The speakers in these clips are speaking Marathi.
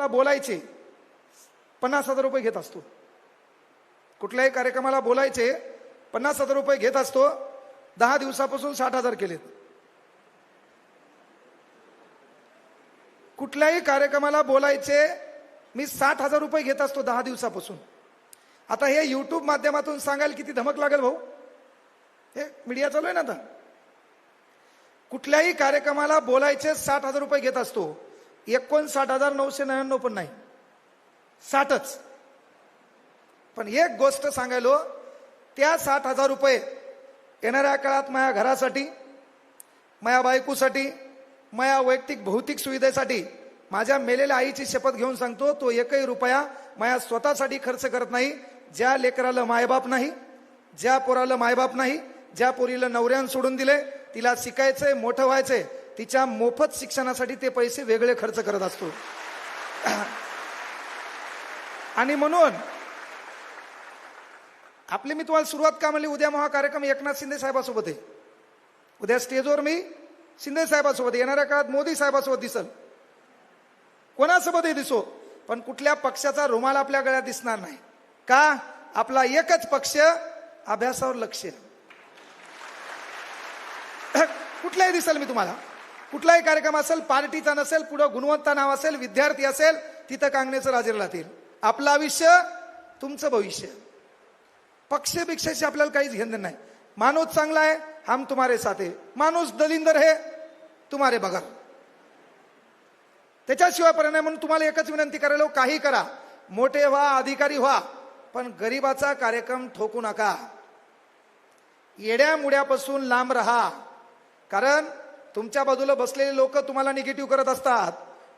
मला बोलायचे पन्नास हजार रुपये घेत असतो. कुठल्याही कार्यक्रमाला बोलायचे पन्नास हजार रुपये घेत असतो दहा दिवसापासून साठ हजार केलेत. कुठल्याही कार्यक्रमाला बोलायचे मी साठ हजार रुपये घेत असतो दहा दिवसापासून. आता हे यूट्यूब माध्यमातून सांगायला किती धमक लागेल भाऊ? हे मीडिया चालू आहे ना आता. कुठल्याही कार्यक्रमाला बोलायचे साठ हजार रुपये घेत असतो एकोणसाठ हजार नऊशे नव्याण्णव पण नाही. साठच. पण एक गोष्ट सांगायलो त्या साठ हजार रुपये येणाऱ्या काळात माझ्या घरासाठी माझ्या बायकोसाठी माझ्या वैयक्तिक भौतिक सुविधेसाठी माझ्या मेलेल्या आईची शपथ घेऊन सांगतो तो एकही रुपया माझ्या स्वतःसाठी खर्च करत नाही. ज्या लेकराला मायबाप नाही ज्या पोराला मायबाप नाही ज्या पोरीला नवऱ्यान सोडून दिले तिला शिकायचंय मोठं व्हायचंय तिच्या मोफत शिक्षणासाठी ते पैसे वेगळे खर्च करत असतो. आणि म्हणून आपली मी तुम्हाला सुरुवात का म्हणली? उद्या महा कार्यक्रम एकनाथ शिंदे साहेबासोबत आहे. उद्या स्टेजवर मी शिंदे साहेबासोबत येणाऱ्या काळात मोदी साहेबासोबत दिसल. कोणासोबतही दिसो? पण कुठल्या पक्षाचा रुमाल आपल्या गळ्यात दिसणार नाही. का? आपला एकच पक्ष अभ्यासावर लक्ष कुठलाही दिसेल मी तुम्हाला. कुठलाही कार्यक्रम असेल पार्टीचा नसेल पुढं गुणवत्ता नाव असेल विद्यार्थी असेल तिथं कांगण्याचं राजे राहतील. आपलं आयुष्य तुमचं भविष्य. पक्ष भिक्षाशी आपल्याला काहीच घेणं नाही. माणूस चांगला आहे हम तुम्हारे साथ. आहे माणूस दलिंदर हे तुम्हारे बघा त्याच्याशिवाय परिणाम म्हणून तुम्हाला एकच विनंती करायला काही करा. मोठे व्हा अधिकारी व्हा पण गरीबाचा कार्यक्रम ठोकू नका. येड्या मुड्यापासून लांब रहा. कारण तुमच्या बाजूला बसलेले लोक तुम्हाला निगेटिव्ह करत असतात.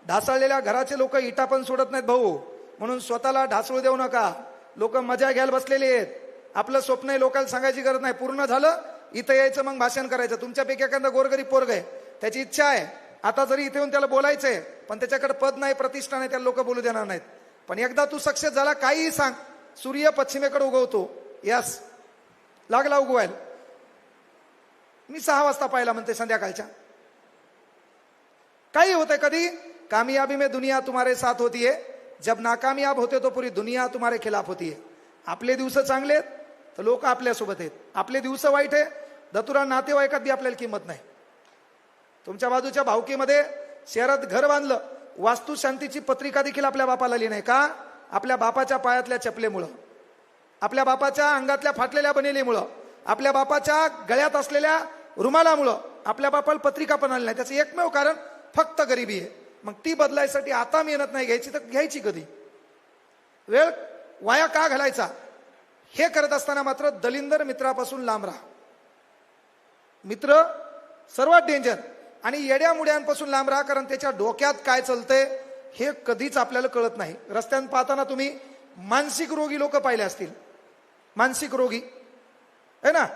ढासळलेल्या घराचे लोक इटा पण सोडत नाहीत भाऊ. म्हणून स्वतःला ढासळू देऊ नका. लोक मजा घ्यायला बसलेले आहेत. आपलं स्वप्न आहे लोकांना सांगायची गरज नाही. पूर्ण झालं इथं यायचं मग भाषण करायचं. तुमच्यापैकी एखादा गोरगरीब पोरग आहे. त्याची इच्छा आहे. आता जरी इथे येऊन त्याला बोलायचंय पण त्याच्याकडे पद नाही प्रतिष्ठा नाही त्याला लोक बोलू देणार नाहीत. पण एकदा तू सक्सेस झाला काहीही सांग. सूर्य पश्चिमेकडे उगवतो. यस. लागला उगवायला. मी सहा वाजता पाहिला म्हणते संध्याकाळच्या. काही होतंय कधी कामयाबी में दुनिया तुम्हारे साथ होती है। जब नाकामयाब होते तो पूरी दुनिया तुम्हारे खिलाफ होती है। आपले दिवस चांगले आहेत तर लोक आपल्यासोबत आहेत। आपले दिवस वाईट आहे दतुरा नातेवाईकात बी आपल्याला किंमत नाही. तुमच्या बाजूच्या भावकीमध्ये शहरात घर बांधलं वास्तुशांतीची पत्रिका देखील आपल्या बापाला लिही नाही का? आपल्या बापाच्या पायातल्या चपलेमुळं. आपल्या बापाच्या अंगातल्या फाटलेल्या बनेलीमुळं. आपल्या बापाच्या गळ्यात असलेल्या रुमालामुळं. आपल्या बापाला पत्रिका पण आली नाही. त्याचं एकमेव कारण फक्त गरिबी आहे. मग ती बदलायसाठी आता मेहनत नाही घ्यायची तर घ्यायची कधी? वेळ वाया का घालायचा? हे करत असताना मात्र दलिंदर मित्रापासून लांब राहा. मित्र सर्वात डेंजर आणि येड्या मुड्यांपासून लांब राहा कारण त्याच्या डोक्यात काय चालतंय हे कधीच आपल्याला कळत नाही. रस्त्यात पाहताना तुम्ही मानसिक रोगी लोक पाहिले असतील. मानसिक रोगी. आहे ना?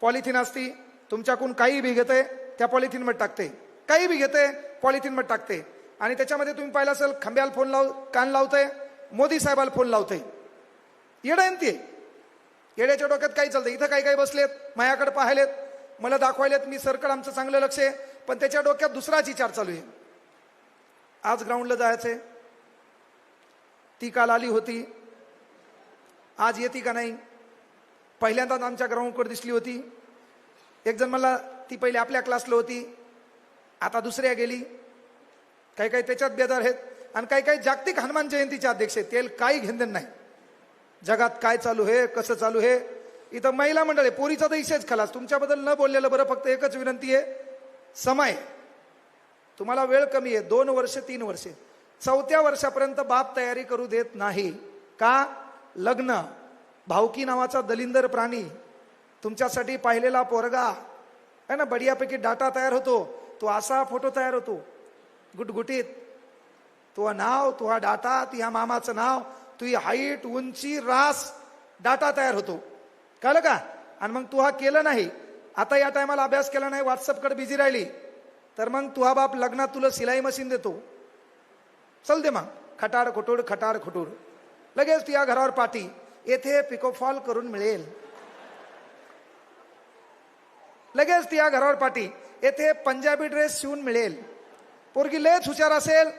पॉलिथिन असती तुमच्याकडून काही बी घेते त्या पॉलिथिनमध्ये टाकते काही बी घेते पॉलिथिन टाकते. आणि त्याच्यामध्ये तुम्ही पाहिलं असेल खांब्याला फोन लाव कान लावते मोदी साहेबाला फोन लावते येडं आहे ना ते. येड्याच्या डोक्यात काही चालतं इथं काही काही बसलेत माझ्याकडे पाहिलेत मला दाखवायलेत मी सरकड आमचं चांगलं लक्ष आहे. पण त्याच्या डोक्यात दुसराच विचार चालू आहे. आज ग्राउंडला जायचंय. ती काल आली होती. आज येते का नाही? पहिल्यांदाच आमच्या ग्राउंडकडे दिसली होती. एक जण मला ती पहिले आपल्या क्लासला होती. आता दुसऱ्या गेली. काही काही त्याच्यात बेदार आहेत आणि काही काही जागतिक हनुमान जयंतीचे अध्यक्ष आहेत. तेल काही घेणदेण नाही. जगात काय चालू आहे कसं चालू आहे? इथं महिला मंडळ आहे. पोरीचा तर इशेच खलास. तुमच्याबद्दल न बोललेलं बरं फक्त एकच विनंती आहे. समय. तुम्हाला वेळ कमी आहे. दोन वर्ष तीन वर्षे. चौथ्या वर्षापर्यंत बाप तयारी करू देत नाही. का? लग्न. भावकी नावाचा दलिंदर प्राणी. तुमच्यासाठी पाहिलेला पोरगा. आहे ना? बढियापैकी डाटा तयार होतो. तो असा फोटो तयार होतो. गुटगुटीत. तो नाव तुहा हा डाटा तुझ्या ह्या मामाचं नाव तुझी हाईट उंची रास डाटा तयार होतो. कळलं का? आणि मग तू हा केलं नाही. आता या टायमाला अभ्यास केला नाही व्हॉट्सअपकडे बिझी राहिली. तर मग तुहा बाप लग्नात तुला सिलाई मशीन देतो. चल दे मग. खटार खुटूड खटार खुटूड लगेच तुझ्या घरावर पाठी. येथे पिकोफॉल करून मिळेल. लगेच तुझ्या घरावर पाठी. येथे पंजाबी ड्रेस शिवून मिळेल. पोरगी लयच हुशार असेल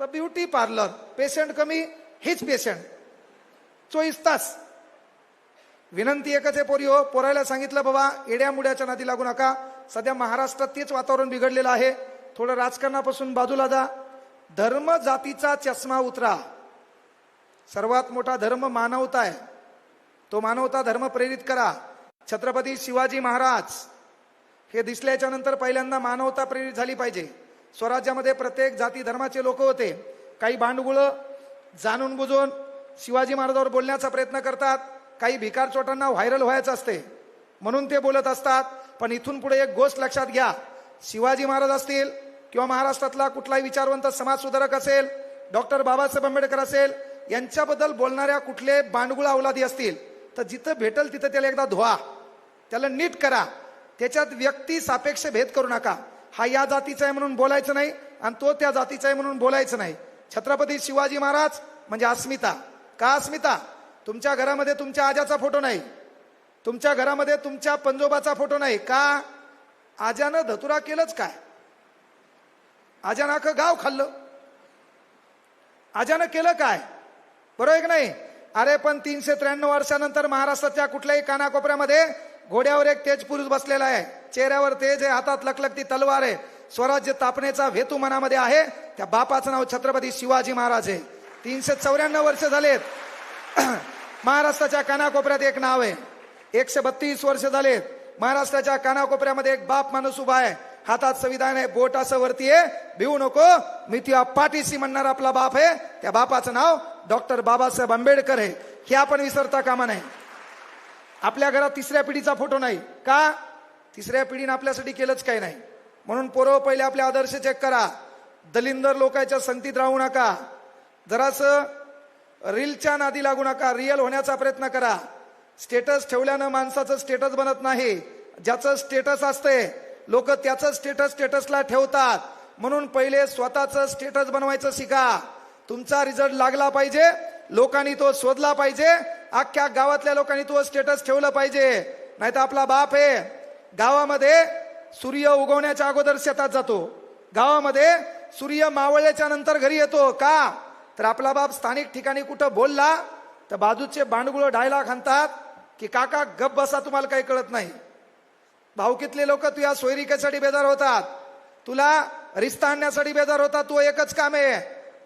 तर ब्युटी पार्लर पेशंट कमी हेच पेशंट चोवीस तास. विनंती एकच आहे पोरी हो पोरायला सांगितलं बाबा येड्या मुड्याच्या नादी लागू नका. सध्या महाराष्ट्रात तेच वातावरण बिघडलेलं आहे. थोडं राजकारणापासून बाजूला जा. धर्म जातीचा चष्मा उतरा. सर्वात मोठा धर्म मानवता आहे. तो मानवता धर्म प्रेरित करा. छत्रपती शिवाजी महाराज हे दिसल्याच्या नंतर पहिल्यांदा मानवता प्रेरित झाली पाहिजे. स्वराज्यामध्ये प्रत्येक जाती धर्माचे लोक होते. काही भांडगुळं जाणून बुजून शिवाजी महाराजावर बोलण्याचा प्रयत्न करतात. काही भिकारचोटांना व्हायरल व्हायचं असते. म्हणून ते बोलत असतात. पण इथून पुढे एक गोष्ट लक्षात घ्या. शिवाजी महाराज असतील किंवा महाराष्ट्रातला कुठलाही विचारवंत समाजसुधारक असेल डॉक्टर बाबासाहेब आंबेडकर असेल यांच्याबद्दल बोलणाऱ्या कुठले बांडगुळा अवलादी असतील तर जिथं भेटल तिथं त्याला एकदा धुवा. त्याला नीट करा. त्याच्यात व्यक्ती सापेक्ष भेद करू नका. हा या जातीचा आहे म्हणून बोलायचं नाही आणि तो त्या जातीचा आहे म्हणून बोलायचं नाही. छत्रपती शिवाजी महाराज म्हणजे अस्मिता. का अस्मिता? तुमच्या घरामध्ये तुमच्या आजाचा फोटो नाही. तुमच्या घरामध्ये तुमच्या पंजोबाचा फोटो नाही. का? आजानं धतुरा केलंच काय? आजानं अख्खं गाव खाल्लं. आजानं केलं काय? बरोबर नाही? अरे पण तीनशे त्र्याण्णव वर्षानंतर महाराष्ट्राच्या कुठल्याही कानाकोपऱ्यामध्ये घोड्यावर एक तेज पुरुष बसलेला आहे. चेहऱ्यावर तेज आहे हातात लखलखती तलवार आहे. स्वराज्य तापण्याचा हेतू मनामध्ये आहे. त्या बापाचं नाव छत्रपती शिवाजी महाराज आहे. तीनशे चौऱ्याण्णव वर्ष झालेत. महाराष्ट्राच्या कानाकोपऱ्यात एक नाव आहे. एकशे बत्तीस वर्ष झालेत. महाराष्ट्राच्या कानाकोपऱ्यामध्ये एक बाप माणूस उभा आहे. हातात संविधान आहे बोट असं वरती आहे. भिवू नको. मी तुझ्या पाठीशी म्हणणार आपला बाप आहे. त्या बापाचं नाव डॉक्टर बाबासाहेब आंबेडकर आहे. हे आपण विसरता कामा नाही आपल्या घरात तिसऱ्या पिढीचा फोटो नाही. का? तिसऱ्या पिढीनं आपल्यासाठी केलंच काही नाही. म्हणून पोरं पहिले आपले आदर्श चेक करा. दलिंदर लोकांच्या संगतीत राहू नका. जरासं रीलच्या नादी लागू नका. रिअल होण्याचा प्रयत्न करा. स्टेटस ठेवल्यानं माणसाचं स्टेटस बनत नाही. ज्याचं स्टेटस असते लोक त्याचं स्टेटस स्टेटसला ठेवतात. म्हणून पहिले स्वतःचं स्टेटस बनवायचं शिका. तुमचा रिझल्ट लागला पाहिजे. लोकांनी तो शोधला पाहिजे. अख्ख्या गावातल्या लोकांनी तो स्टेटस ठेवलं पाहिजे. नाही तर आपला बाप आहे गावामध्ये सूर्य उगवण्याच्या अगोदर शेतात जातो. गावामध्ये सूर्य मावळल्याच्या नंतर घरी येतो. का? तर आपला बाप स्थानिक ठिकाणी कुठं बोलला तर बाजूचे बांडगुळं डायला खांतात की काका गप बसा तुम्हाला काही कळत नाही. भाऊकीतले लोक तुझ्या सोयरिकेसाठी बेजार होतात. तुला रिस्ता आणण्यासाठी बेजार होतात. तू एकच काम आहे.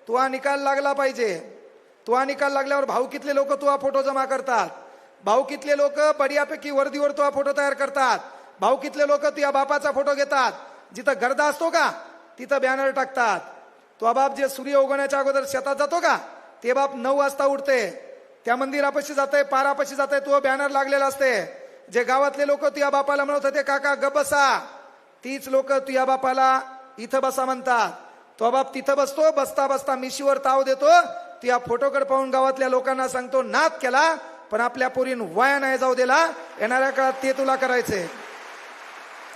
तुला निकाल लागला पाहिजे. तू निकाल लागल्यावर भाऊकीतले लोक तू फोटो जमा करतात? भाऊकीतले लोक बडियापैकी वर्दीवर तू फोटो तयार करतात? भाऊकीतले लोक तुया बापाचा फोटो घेतात? जिथं गर्दा असतो का तिथं बॅनर टाकतात. तो बाप जे सूर्य उगवण्याच्या अगोदर शेतात जातो का ते बाप नऊ वाजता उठते. त्या मंदिरापाशी जाते पारापाशी जाते तो बॅनर लागलेला असते. जे गावातले लोक तुया बापाला म्हणत होते काका ग बसा. तीच लोक तुया बापाला इथं बसा म्हणतात. तो बाप तिथं बसतो बसता बसता मिशीवर ताव देतो तुझ्या फोटोकडे पाहून गावातल्या लोकांना सांगतो नाद केला पण आपल्या पोरीन वाया नाही जाऊ दिला. येणाऱ्या काळात ते तुला करायचे.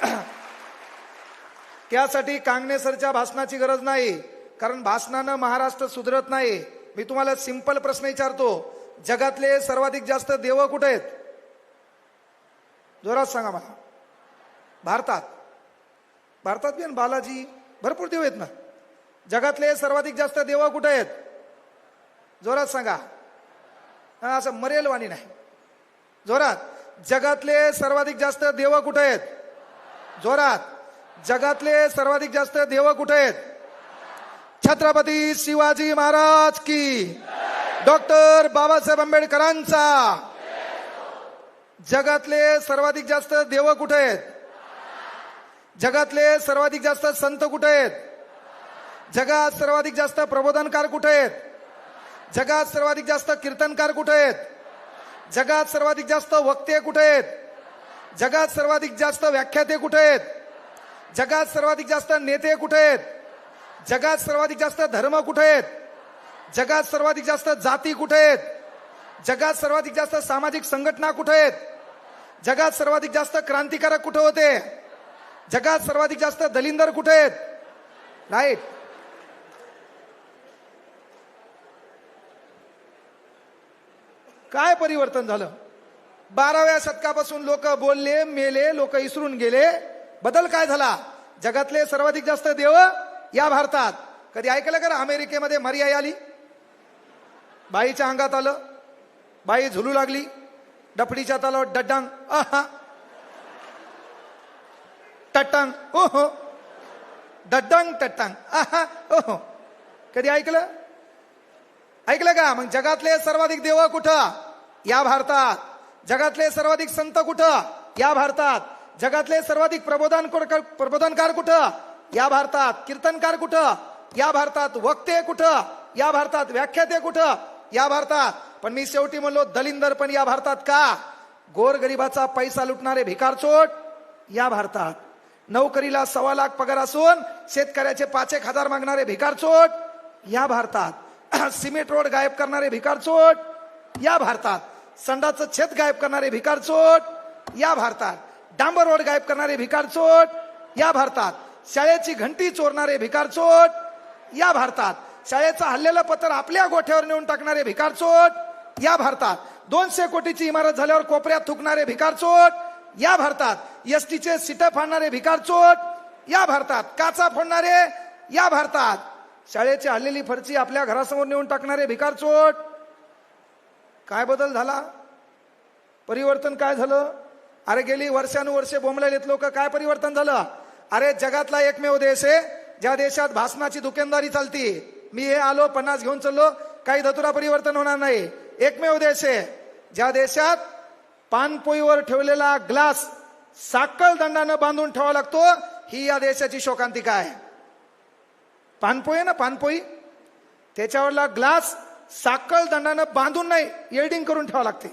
त्यासाठी कांगनेसरच्या भाषणाची गरज नाही कारण भाषणानं महाराष्ट्र सुधरत नाही. मी तुम्हाला सिंपल प्रश्न विचारतो जगातले सर्वाधिक जास्त देव कुठे आहेत? जोरात सांगा मला. भारतात. भारतात बी बालाजी भरपूर देव आहेत ना? जगातले सर्वाधिक जास्त देव कुठे आहेत? जोरात सांगा. असं मरेल वाणी नाही. जोरात. जगातले सर्वाधिक जास्त देव कुठे आहेत? जोरात. जगातले सर्वाधिक जास्त देव कुठे आहेत? छत्रपती शिवाजी महाराज की. डॉक्टर बाबासाहेब आंबेडकरांचा. जगातले सर्वाधिक जास्त देव कुठे आहेत? जगातले सर्वाधिक जास्त संत कुठे आहेत? जगात सर्वाधिक जास्त प्रबोधनकार कुठे आहेत? जगात सर्वाधिक जास्त कीर्तनकार कुठे आहेत? जगात सर्वाधिक जास्त वक्ते कुठे आहेत? जगात सर्वाधिक जास्त व्याख्याते कुठे आहेत? जगात सर्वाधिक जास्त नेते कुठे आहेत? जगात सर्वाधिक जास्त धर्म कुठे आहेत? जगात सर्वाधिक जास्त जाती कुठे आहेत? जगात सर्वाधिक जास्त सामाजिक संघटना कुठे आहेत? जगात सर्वाधिक जास्त क्रांतिकारक कुठे होते? जगात सर्वाधिक जास्त दलिंदर कुठे आहेत? राईट काय परिवर्तन झालं? बाराव्या शतकापासून लोक बोलले मेले लोक इसरून गेले. बदल काय झाला? जगातले सर्वाधिक जास्त देव या भारतात. कधी ऐकलं का अमेरिकेमध्ये मर्याई आली? बाईच्या अंगात आलं. बाई झुलू लागली. डपडीच्या तालावर डड्डांग. आहा टट्टांग. ओ हो डड्डांग टट्टांग. आहा ओ हो कधी ऐकलं? ऐकलं का? मग जगातले सर्वाधिक देव कुठं? या भारतात. जगातले सर्वाधिक संत कुठं? या भारतात. जगातले सर्वाधिक प्रबोधन प्रबोधनकार कुठं? या भारतात. कीर्तनकार कुठं? या भारतात. वक्ते कुठं? या भारतात. व्याख्याते कुठं? या भारतात. पण मी शेवटी म्हणलो दलिंदर पण या भारतात का? गोरगरिबाचा पैसा लुटणारे भिकारचोट या भारतात. नोकरीला सव्वा लाख पगार असून शेतकऱ्याचे पाच एक हजार मागणारे भिकारचोट या भारतात. सिमेंट रोड गायब करणारे भिकारचोट या भारतात. संडाचं छेद गायब करणारे भिकारचोट या भारतात. डांबर रोड गायब करणारे भिकारचोट या भारतात. शाळेची घंटी चोरणारे भिकारचोट या भारतात. शाळेचं हल्लेलं पत्र आपल्या गोठ्यावर नेऊन टाकणारे भिकारचोट या भारतात. दोनशे कोटीची इमारत झाल्यावर कोपऱ्यात थुकणारे भिकारचोट या भारतात. एसटीचे सीट फाडणारे भिकारचोट या भारतात. काचा फोडणारे या भारतात. शाळेची हल्लेली फरची आपल्या घरासमोर नेऊन टाकणारे भिकारचोट काय बदल झाला? परिवर्तन काय झालं? अरे गेली वर्षानुवर्षे बोंबलेत लोक काय परिवर्तन झालं? अरे जगातला एकमेव देश आहे ज्या देशात भाषणाची दुकानदारी चालती. मी हे आलो पन्नास घेऊन चाललो काही धतुरा परिवर्तन होणार नाही. एकमेव देश आहे ज्या देशात पानपोईवर ठेवलेला ग्लास साकळ दंडानं बांधून ठेवावा लागतो ही या देशाची शोकांतिका आहे. पानपोई आहे ना पानपोई? त्याच्यावरला ग्लास साकळ दंडानं बांधून नाही येल्डिंग करून ठेवावं लागते.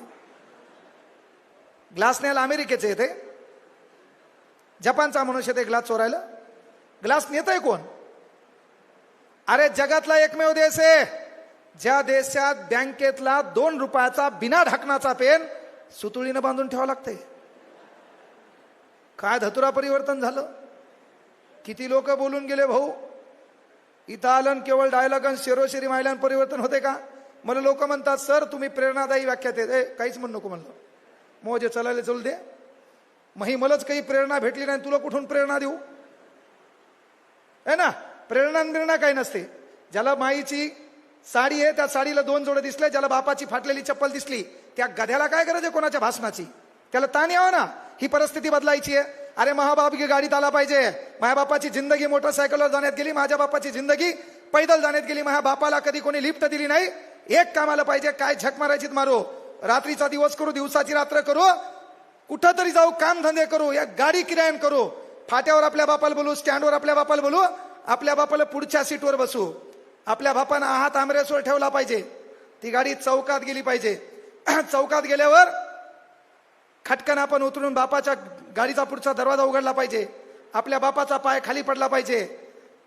ग्लास न्यायला अमेरिकेचे येते. जपानचा मनुष्य ते ग्लास चोरायला. ग्लास नेतय कोण? अरे जगातला एकमेव देश आहे. ज्या देशात बँकेतला दोन रुपयाचा बिना ढाकणाचा पेन सुतुळीनं बांधून ठेवावं लागते. काय धतुरा परिवर्तन झालं? किती लोक बोलून गेले भाऊ? इथं आलं केवळ डायलॉग आणि शेरोशेरी मायलान परिवर्तन होते का? मला लोक म्हणतात सर तुम्ही प्रेरणादायी व्याख्यात येते ए काहीच म्हणू नको म्हणलं. मोजे चलायला चल दे. मही मलाच काही प्रेरणा भेटली नाही तुला कुठून प्रेरणा देऊ? है ना? प्रेरणा बिरणा काही नसते. ज्याला माईची साडी आहे त्या साडीला दोन जोडे दिसले ज्याला बापाची फाटलेली चप्पल दिसली त्या गध्याला काय गरज आहे कोणाच्या भाषणाची? त्याला ताण यावं ना. ही परिस्थिती बदलायची आहे. अरे महाबाप की गाडीत आला पाहिजे. माझ्या बापाची जिंदगी मोटरसायकलवर जाण्यात गेली माझ्या बापाची जिंदगी पैदल जाण्यात गेली. माझ्या बापाला कधी कोणी लिफ्ट दिली नाही. एक कामाला पाहिजे काय झक मारायची मारू. रात्रीचा दिवस करू दिवसाची रात्र करू. कुठं तरी जाऊ कामधंदे करू. या गाडी किरायन करू. फाट्यावर आपल्या बापाला बोलू स्टँडवर आपल्या बापाला बोलू. आपल्या बापाला पुढच्या सीटवर बसू. आपल्या बापानं हात आमरेसवर ठेवला पाहिजे. ती गाडी चौकात गेली पाहिजे. चौकात गेल्यावर खटकन आपण उतरून बापाच्या गाडीचा पुढचा दरवाजा उघडला पाहिजे. आपल्या बापाचा पाय खाली पडला पाहिजे.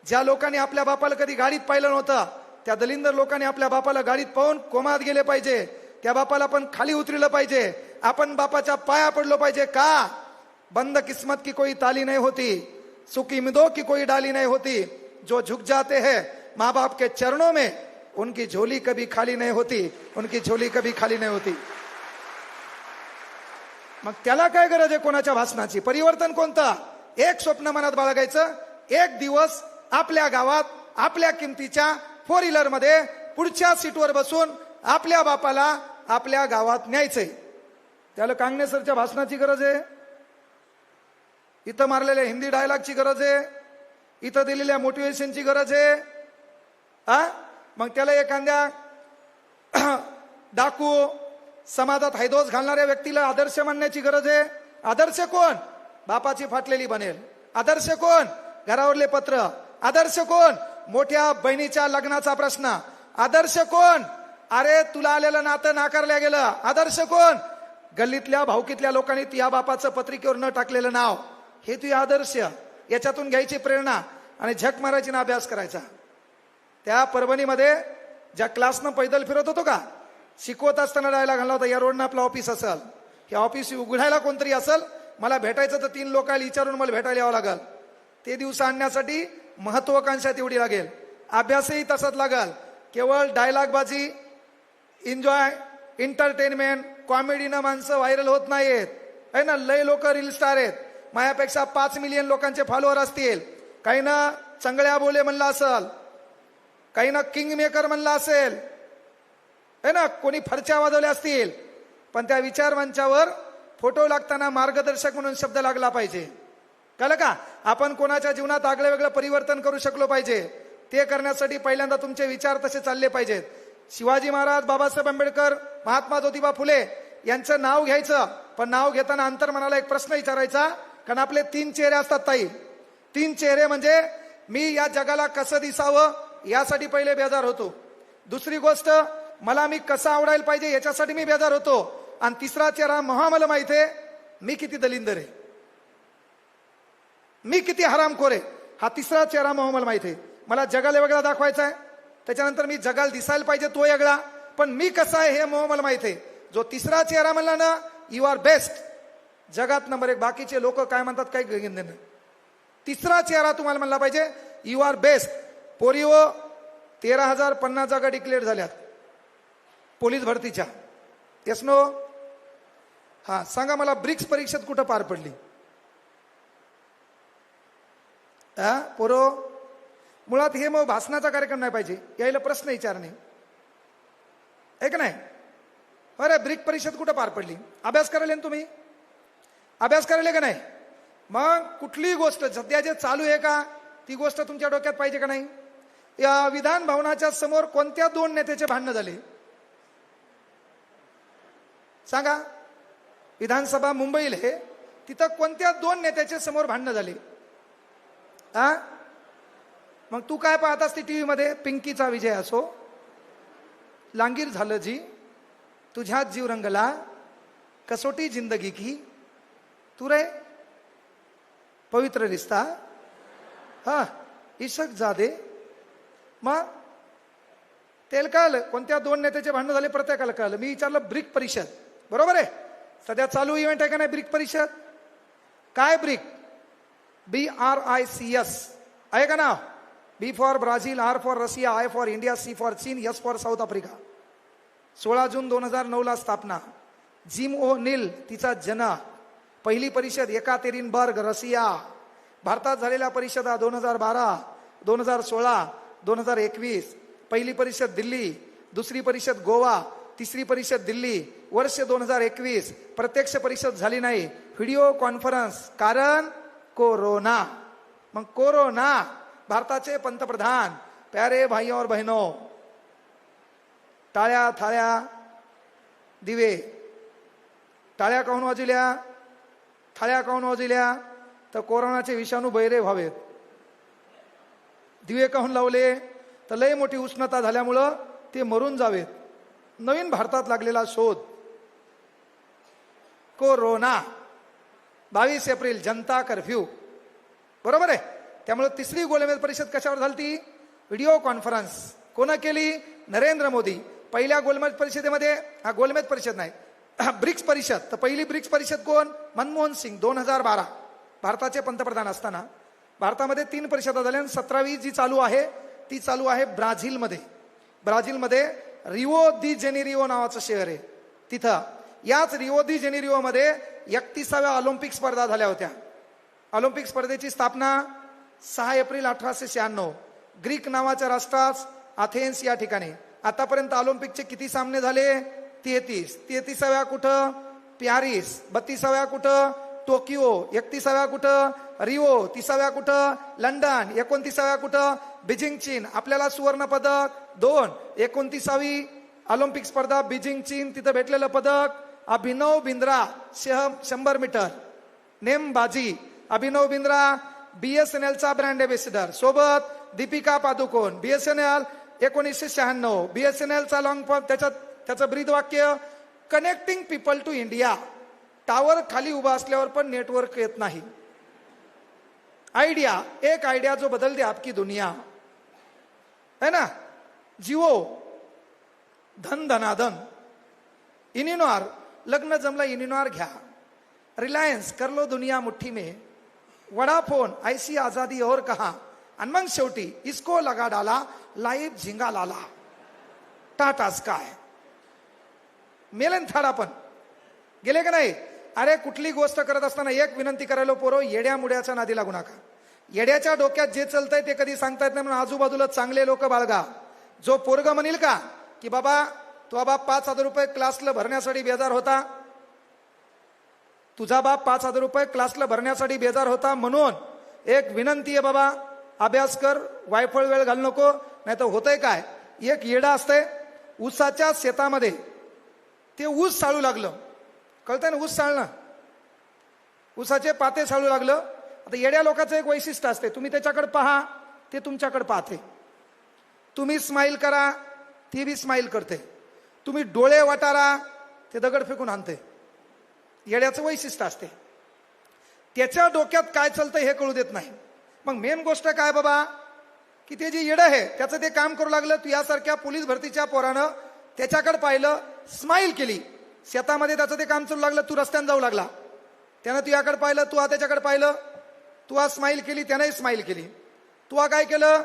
ज्या लोकांनी आपल्या बापाला कधी गाडीत पाहिलं नव्हतं त्या दलिंदर लोकांनी आपल्या बापाला गाडीत पाहून कोमात गेले पाहिजे. त्या बापाला पण खाली उतरलं पाहिजे. आपण बापाच्या पाया पडलो पाहिजे का? बंद किस्मत की कोई ताली नाही होती. सुखी मिदो की कोई डाली नाही होती. जो झुक जाते हैं माँ बाप के चरणों में उनकी झोली कभी खाली नहीं होती उनकी झोली कभी खाली नहीं होती। मग त्याला काय गरज आहे कोणाच्या भाषणाची? परिवर्तन कोणतं? एक स्वप्न मनात बाळगायचं. एक दिवस आपल्या गावात आपल्या किमतीच्या फोर व्हीलरमध्ये पुढच्या सीटवर बसून आपल्या बापाला आपल्या गावात न्यायचंय. त्याला कांगणे सरच्या भाषणाची गरज आहे. इथं मारलेल्या हिंदी डायलॉगची गरज आहे. इथं दिलेल्या मोटिवेशनची गरज आहे. आ? मग त्याला एखाद्या डाकू समाजात हैदोस घालणाऱ्या व्यक्तीला आदर्श मानण्याची गरज आहे. आदर्श कोण? बापाची फाटलेली बनेल. आदर्श कोण? घरावरले पत्र. आदर्श कोण? मोठ्या बहिणीच्या लग्नाचा प्रश्न. आदर्श कोण? अरे तुला आलेलं नातं नाकारल्या गेलं. आदर्श कोण? गल्लीतल्या भाऊकीतल्या लोकांनी या बापाचं पत्रिकेवर न टाकलेलं नाव. हे तुझे आदर्श. याच्यातून घ्यायची प्रेरणा आणि झक मारायची ना अभ्यास करायचा. त्या परभणीमध्ये ज्या क्लासनं पैदल फिरत होतो का? शिकवत असताना राहायला घालला होता. या रोडनं आपलं ऑफिस असेल. हे ऑफिस उघडायला कोणतरी असेल? मला भेटायचं तर तीन लोकांना विचारून मला भेटायला यावं लागेल. ते दिवस आणण्यासाठी महत्वाकांक्षा तेवढी लागेल. अभ्यासही तसाच लागेल. केवळ डायलॉगबाजी एन्जॉय एंटरटेनमेंट कॉमेडीनं माणसं व्हायरल होत नाहीत. आहे ना? लय लोक रील स्टार आहेत. माझ्यापेक्षा पाच मिलियन लोकांचे फॉलोअर असतील. काही ना चंगळ्या बोले म्हणलं असल. काही ना किंग मेकर म्हणला असेल. आहे ना? कोणी फरच्या वाजवल्या असतील पण त्या विचार मंचावर फोटो लागताना मार्गदर्शक म्हणून शब्द लागला पाहिजे. कळलं का? आपण कोणाच्या जीवनात आगळं वेगळं परिवर्तन करू शकलो पाहिजे. ते करण्यासाठी पहिल्यांदा तुमचे विचार तसे चालले पाहिजेत. शिवाजी महाराज बाबासाहेब आंबेडकर महात्मा ज्योतिबा फुले यांचं नाव घ्यायचं पण नाव घेताना अंतर मनाला एक प्रश्न विचारायचा कारण आपले तीन चेहरे असतात ताई. तीन चेहरे म्हणजे मी या जगाला कसं दिसावं यासाठी पहिले बेजार होतो. दुसरी गोष्ट मला मी कसा आवडायला पाहिजे याच्यासाठी मी बेजार होतो. आणि तिसरा चेहरा महा मला माहीत आहे मी किती दलिंदर आहे. मी किती हरामखोर आहे. हा तिसरा चेहरा महा मला माहीत आहे मला जगाला वेगळा दाखवायचा आहे. त्याच्यानंतर मी जगाला दिसायला पाहिजे तो वेगळा. पण मी कसा आहे हे मोह मला माहीत आहे जो तिसरा चेहरा म्हणला ना यू आर बेस्ट जगात नंबर एक. बाकीचे लोक काय म्हणतात काही घेऊन देणं नाही. तिसरा चेहरा तुम्हाला म्हणला पाहिजे यू आर बेस्ट पोरिओ तेरा हजार पन्नास जागा डिक्लेअर झाल्यात. पोलीस भरतीच्या. येस नो हा सांगा मला ब्रिक्स परीक्षेत कुठं पार पडली? हा पोरो? मुळात हे मग भाषणाचा कार्यक्रम नाही पाहिजे. यायला प्रश्न विचारणे. आहे का नाही? अरे ब्रिक परिषद कुठं पार पडली? अभ्यास करायला तुम्ही? अभ्यास करायला का नाही? मग कुठलीही गोष्ट सध्या जे चालू आहे का ती गोष्ट तुमच्या डोक्यात पाहिजे का नाही? या विधान भवनाच्या समोर कोणत्या दोन नेत्याचे भांडणं झाले? सांगा विधानसभा मुंबईले तिथं कोणत्या दोन नेत्याच्या समोर भांडणं झाली? हा मग तू काय पाहत असते टी व्हीमध्ये पिंकीचा विजय असो लांगीर झालं जी तुझ्यात जीव रंगला कसोटी जिंदगी की तू रे पवित्र रिश्ता? हा इशक जादे. मग तेल कळलं कोणत्या दोन नेत्याचे भांडण झाले? प्रत्येकाला कळलं. मी विचारलं ब्रिक परिषद. बरोबर आहे? सध्या चालू इव्हेंट आहे का नाही ब्रिक परिषद? काय BRIC? B R I C S आहे का ना B for Brazil R for Russia I for India C for चीन एस फॉर साऊथ आफ्रिका सोळा जून दोन हजार नऊला स्थापना. जिम ओ निल तिचा जन. पहिली परिषद एकातेरिनबर्ग रशिया भारतात झालेल्या परिषदा दोन हजार बारा दोन हजार सोळा दोन हजार एकवीस. पहिली परिषद दिल्ली दुसरी परिषद गोवा तिसरी परिषद दिल्ली वर्ष दोन हजार एकवीस. प्रत्यक्ष परिषद झाली नाही. Video conference. कारण कोरोना. मग कोरोना भारताचे पंतप्रधान. प्यारे भाई और बहनों टाळ्या थाळ्या दिवे. टाळ्या काहून वाजविल्या थाळ्या काहून वाजविल्या तर कोरोनाचे विषाणू बहिरे व्हावेत. दिवे काहून लावले? तर लय मोठी उष्णता झाल्यामुळं ते मरून जावेत. नवीन भारतात लागलेला शोध. कोरोना. बावीस एप्रिल जनता कर्फ्यू. बरोबर आहे? त्यामुळे तिसरी गोलमेज परिषद कशावर झाली ती? Video conference. कोणा केली? नरेंद्र मोदी. पहिल्या गोलमेज परिषदेमध्ये हा गोलमेज परिषद नाही ब्रिक्स परिषद. तर पहिली ब्रिक्स परिषद कोण? मनमोहन सिंग दोन हजार बारा. भारताचे पंतप्रधान असताना. भारतामध्ये तीन परिषदा झाल्या आणि सतरावी जी चालू आहे ती चालू आहे ब्राझीलमध्ये. ब्राझीलमध्ये रिओ दी जेनेरिओ नावाचं शहर आहे. तिथं. याच रिओ दी जेनेरिओमध्ये एकतीसाव्या ऑलिम्पिक स्पर्धा झाल्या होत्या. ऑलिम्पिक स्पर्धेची स्थापना सहा एप्रिल अठराशे शहाण्णव. ग्रीक नावाच्या राष्ट्रात अथेन्स या ठिकाणी. आतापर्यंत ऑलिम्पिकचे किती सामने झाले? तेहतीस. तेहतीसाव्या कुठं? पॅरिस. बत्तीसाव्या कुठं? टोकियो एकतीसाव्या कुठं? रिओ तिसाव्या कुठं? लंडन एकोणतीसाव्या कुठं? बीजिंग चीन. आपल्याला सुवर्ण पदक दोन. एकोणतीसावी ऑलिम्पिक स्पर्धा बीजिंग चीन. तिथं भेटलेलं पदक अभिनव बिंद्रा शह शंभर मीटर. नेमबाजी. अभिनव बिंद्रा बीएसएनएलचा ब्रँड एम्बेसिडर सोबत दीपिका पादुकोण. बीएसएनएल एकोणीसशे शहाण्णव. बीएसएनएलचा लॉंग फॉर्म त्याच्यात त्याचं ब्रीद वाक्य connecting people to India tower खाली उभा असल्यावर पण नेटवर्क येत नाही. आयडिया एक आयडिया जो बदल दे आपकी दुनिया. है ना? जिओ धन धनाधन. इनिनॉर लग्न जमला इनिनॉर घ्या. रिलायन्स कर लो दुनिया मुठ्ठी में. वडाफोन ऐसी आजादी और कहा. आणि मग शेवटी इसको लगा डाला लाईफ झिंगा लाला. टाटा स्काय. मेलन थाडा पण. गेले का नाही? अरे कुठली गोष्ट करत असताना एक विनंती करायला पोरो येड्या मुड्याच्या नादी लागू नका. येड्याच्या डोक्यात जे चालतंय ते कधी सांगता येत नाही म्हणून आजूबाजूला चांगले लोक बाळगा. जो पोरग म्हणेल का की बाबा तो बाप पाच हजार रुपये क्लासला भरण्यासाठी बेजार होता? तुझा बाप पाच हजार रुपये क्लासला भरण्यासाठी बेजार होता म्हणून एक विनंती आहे बाबा अभ्यास कर वायफळ वेळ घालू नको नाही तर होतंय काय? एक येडा असतंय ऊसाच्या शेतामध्ये ते ऊस चालू लागलं. कळतंय ना ऊस चालणं ऊसाचे पाते चालू लागलं. आता येड्या लोकांचं एक वैशिष्ट्य असते तुम्ही त्याच्याकडे पहा ते तुमच्याकडे पाहते. तुम्ही स्माईल करा ती बी स्माईल करते. तुम्ही डोळे वटारा ते दगड फेकून आणते. येड्याचं वैशिष्ट्य असते. त्याच्या डोक्यात काय चालतं हे कळू देत नाही. मग मेन गोष्ट काय बाबा? की ते जे येडं आहे त्याचं ते काम करू लागलं. तू यासारख्या पोलीस भरतीच्या पोरानं त्याच्याकडे पाहिलं स्माईल केली. शेतामध्ये त्याचं ते काम चालू लागलं तू रस्त्यानं जाऊ लागला. त्यानं तू याकडे पाहिलं तू हा त्याच्याकडे पाहिलं. तू हा स्माईल केली त्यानंही स्माईल केली. तू हा काय केलं?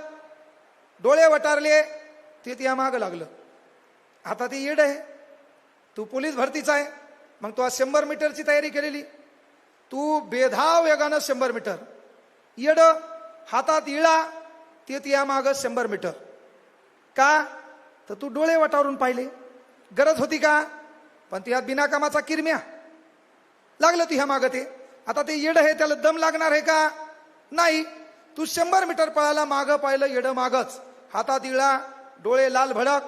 डोळे वटारले ते त्या मागं लागलं. आता ती येड आहे. तू पोलीस भरतीचा आहे. मग तू आज शंभर मीटरची तयारी केलेली. तू बेधाव वेगानं शंभर मीटर. येड हातात इळा ते या मागं शंभर मीटर. का? तर तू डोळे वटारून पाहिले. गरज होती का? पण तुझ्या बिनाकामाचा किरम्या. लागलं तुझ्या मागं ते. आता ते येडं आहे त्याला दम लागणार आहे का? नाही. तू शंभर मीटर पळाला मागं पाहिलं येडं मागच. हातात इळा डोळे लाल भडक.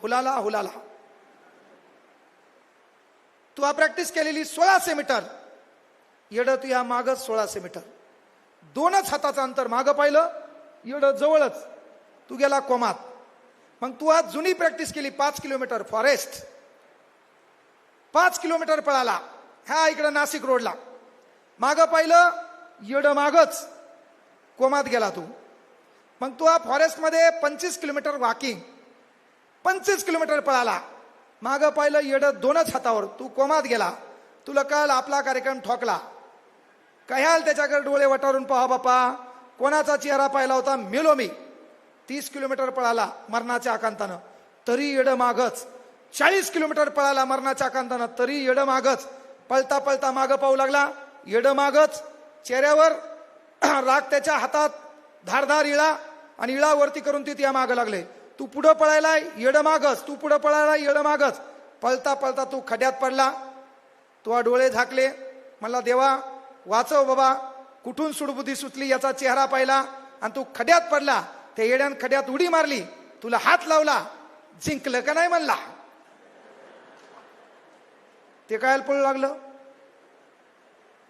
हुलाला हुलाला. तू हा प्रॅक्टिस केलेली सोळाशे मीटर. येडं तू या मागच सोळाशे मीटर. दोनच हाताचं अंतर मागं पाहिलं येडं जवळच. तू गेला कोमात. मग तू आज जुनी प्रॅक्टिस केली पाच किलोमीटर फॉरेस्ट पाच किलोमीटर पळाला. ह्या इकडं नाशिक रोडला. मागं पाहिलं येड मागच कोमात गेला तू. मग तू हा फॉरेस्टमध्ये पंचवीस किलोमीटर वॉकिंग पंचवीस किलोमीटर पळाला. मागं पाहिलं येड दोनच हातावर तू कोमात गेला. तुला कळलं आपला कार्यक्रम ठोकला. कह्याल त्याच्याकडे डोळे वटारून पहा बापा कोणाचा चेहरा पाहिला होता? मेलो मी. तीस किलोमीटर पळाला मरणाच्या आकांतानं. तरी येड मागच चाळीस किलोमीटर पळाला मरणाच्या आकांतानं तरी येड मागच पळता पळता मागं पाहू लागला. येड मागच चेहऱ्यावर राग त्याच्या हातात धारधार इळा आणि इळा वरती करून ती त्या मागं लागले. तू पुढं पळायला येड मागच तू पुढं पळायला येड मागच पळता पळता तू खड्यात पडला. तू डोळे झाकले. मला देवा वाचव बाबा कुठून सुडबुद्धी सुचली याचा चेहरा पाहिला आणि तू खड्यात पडला. त्या येड्यान खड्यात उडी मारली. तुला हात लावला. जिंकलं का नाही म्हणला. ते काय पळू लागलं?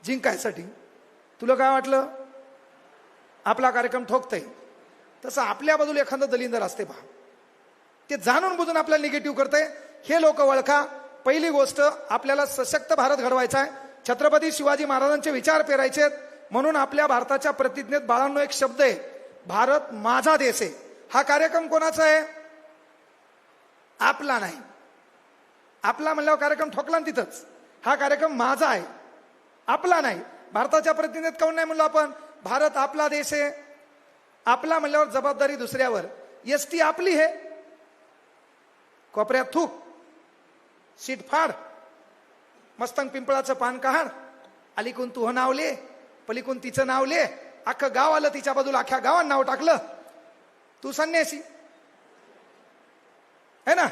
जिंकायसाठी. तुला काय वाटलं? आपला कार्यक्रम ठोकतय. तसं आपल्या बाजूला एखादं दलिंदर असते पहा ते जाणून बुजून आपल्याला निगेटिव्ह करतंय. हे लोक ओळखा पहिली गोष्ट आपल्याला सशक्त भारत घडवायचा आहे छत्रपती शिवाजी महाराजांचे विचार पेरायचे आहेत म्हणून आपल्या भारताच्या प्रतिज्ञेत बाळांनो एक शब्द आहे. भारत माझा देश आहे. हा कार्यक्रम कोणाचा आहे? आपला नाही. आपला म्हणल्यावर कार्यक्रम ठोकला ना तिथंच. हा कार्यक्रम माझा आहे. आपला नाही. भारताच्या प्रतिनिधीत काऊन नाही म्हणलो आपण? भारत आपला देश आहे. आपला म्हणल्यावर जबाबदारी दुसऱ्यावर. एस टी आपली आहे कोपऱ्यात थूक. सीट फाड. मस्तंग पिंपळाचं पान काढ अलीकून तू नावले. पलीकून तिचं नावले अख्खं गाव आलं तिच्या बाजूला. अख्ख्या गावात नाव टाकलं. तू संन्यासी. है ना?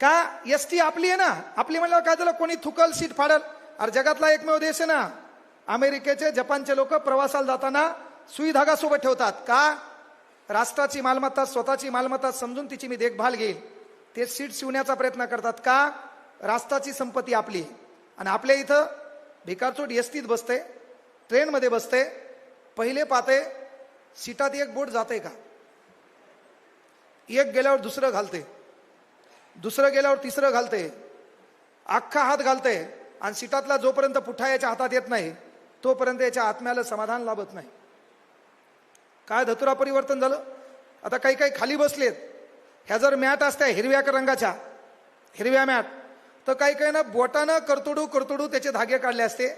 का? एस टी आपली आहे ना. आपली म्हणल्यावर काय झालं? कोणी थुकल सीट फाडल. अरे जगातला एकमेव देश आहे ना. अमेरिकेचे जपानचे लोक प्रवासाला जाताना सुई धागा सोबत ठेवतात. का? राष्ट्राची मालमत्ता स्वतःची मालमत्ता समजून तिची मी देखभाल घेईल ते सीट शिवण्याचा प्रयत्न करतात. का? राष्ट्राची संपत्ती आपली. आणि आपल्या इथं भिकारचोट एसटीत बसते. ट्रेनमध्ये बसते. पहिले पाहते सीटात एक बोट जाते का? एक गेल्यावर दुसरं घालते. दुसरं गेल्यावर तिसरं घालते. अख्खा हात घालते आणि सीटातला जोपर्यंत पुठा याच्या हातात येत नाही तोपर्यंत याच्या आत्म्याला समाधान लाभत नाही. काय धतुरा परिवर्तन झालं? आता काही काही खाली बसलेत. ह्या जर मॅट असत्या हिरव्या रंगाच्या हिरव्या मॅट तर काही काही ना बोटानं करतोडू करतोडू त्याचे धागे काढले असते.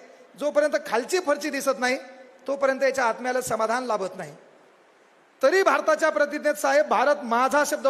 जोपर्यंत खालची फरची दिसत नाही तोपर्यंत याच्या आत्म्याला समाधान लाभत नाही. तरी भारताच्या प्रतिज्ञेत साहेब भारत माझा शब्द